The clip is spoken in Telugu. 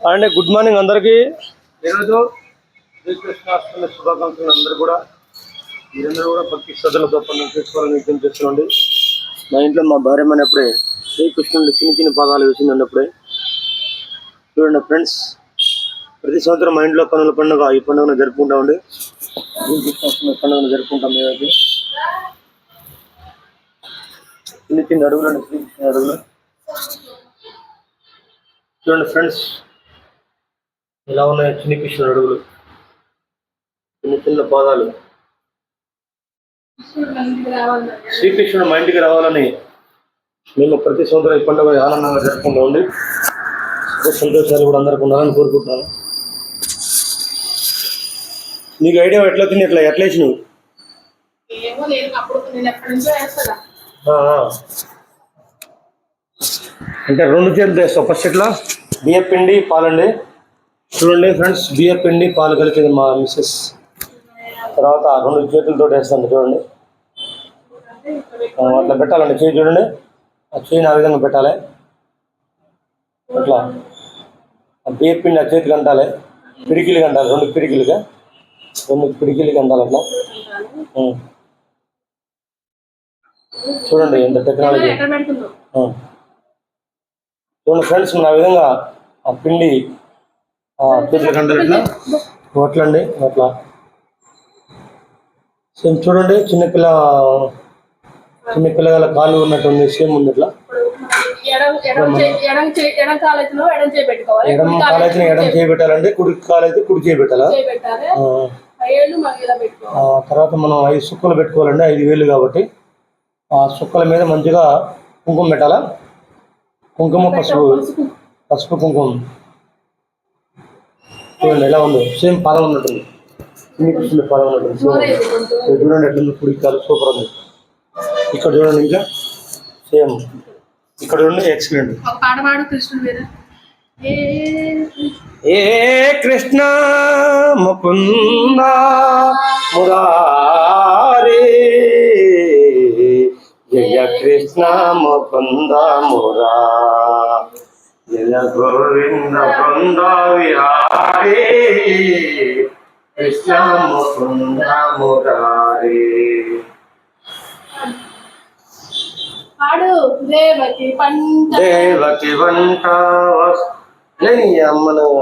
అండ్ గుడ్ మార్నింగ్ అందరికీ. ఈరోజు శ్రీకృష్ణాష్టమి శుభాకాంక్షలు అందరూ కూడా. మీరందరూ కూడా భక్తి శ్రద్ధలతో పనులు చేసుకోవాలని విజ్ఞప్తి చేస్తున్నాండి మా ఇంట్లో మా భార్య అప్పుడే శ్రీకృష్ణుడు చిన్న చిన్న పాదాలు వేసిందండి అప్పుడే చూడండి ఫ్రెండ్స్ ప్రతి సంవత్సరం మా ఇంట్లో పనుల పండుగ ఈ పండుగను జరుపుకుంటామండి. శ్రీకృష్ణాష్టమి పండుగను జరుపుకుంటాం మేమైతే చిన్న చిన్న అడుగులండి శ్రీకృష్ణ అడుగులు. చూడండి ఫ్రెండ్స్ ఇలా ఉన్నాయి చిన్న కృష్ణుడు అడుగులు? చిన్న చిన్న పాదాలు శ్రీకృష్ణుడు మా ఇంటికి రావాలని మేము ప్రతి సంవత్సరం ఈ పండుగ ఆనందంగా జరుపుకుంటూ ఉండి సంతోషాలు కూడా అందరికి ఉండాలని కోరుకుంటున్నాను. నీకు ఐడియా ఎట్లా తిని ఎట్లా ఎట్లా వేసి నువ్వు ఏమో లేదు అప్పుడు నేను ఎప్పటి నుంచో వేస్తాను? ఆ, ఆ. అంటే రెండు చేతులు వేస్తావు. ఫస్ట్ ఇట్లా బియ్య పిండి పాలండి. చూడండి ఫ్రెండ్స్ బియ్య పిండి పాలు కలిపింది మా మిస్సెస్ తర్వాత రెండు చేతులతో వేస్తాను చూడండి. అట్లా పెట్టాలండి చేయి చూడండి. ఆ చేయిని ఆ విధంగా పెట్టాలి. అట్లా. ఆ బియ్య పిండి ఆ చేతికి అంటాలి. పిడికిలు అంటాలి రెండు పిడికిలుగా. రెండు పిడికిలకి అంటాలి. అట్లా. చూడండి ఎంత టెక్నాలజీ. చూడండి ఫ్రెండ్స్ మన ఆ విధంగా ఆ పిండి అట్లండి అట్లా. సేమ్ చూడండి చిన్నపిల్ల చిన్న పిల్లగాల కాలు ఉన్నట్టుంది సేమ్ ఉంది ఇట్లా ఎడం ఎడం చే- ఎడం చే- ఎడం కాలెత్తినో ఎడం చేయి పెట్టుకోవాలి ఎడం కుడి కాలు అయితే ఎడం చేయి పెట్టాలండి కుడి కాలు అయితే కుడి చేయి పెట్టాలా చేయి పెట్టాలి ఆ, ఏళ్ళు మళ్ళీ ఇలా పెట్టుకోవాలి. ఆ తర్వాత మనం ఐదు సుక్కలు పెట్టుకోవాలండి ఐదు వేలు కాబట్టి. ఆ సుక్కల మీద మంచిగా కుంకుమ పెట్టాలా? కుంకుమ పసుపు. పసుపు కుంకుమ. చూడండి ఎలా ఉందో. సేమ్ పాదం ఉన్నట్టుంది. చిన్ని కృష్ణుడి పాదం ఉన్నట్టుంది. చూడండి ఎట్లుంది కుడి కాలు సూపర్ ఉంది. ఇక్కడ చూడండి ఇంకా. సేమ్ ఇక్కడ చూడండి ఎక్సలెంట్ ఏ కృష్ణ ముకుంద మురారే. జయ కృష్ణ ముకుంద మురా. జయ గోవింద బృంద విహారే పాడు. దేవకి పంట. దేవకి వంట లేని అమ్మను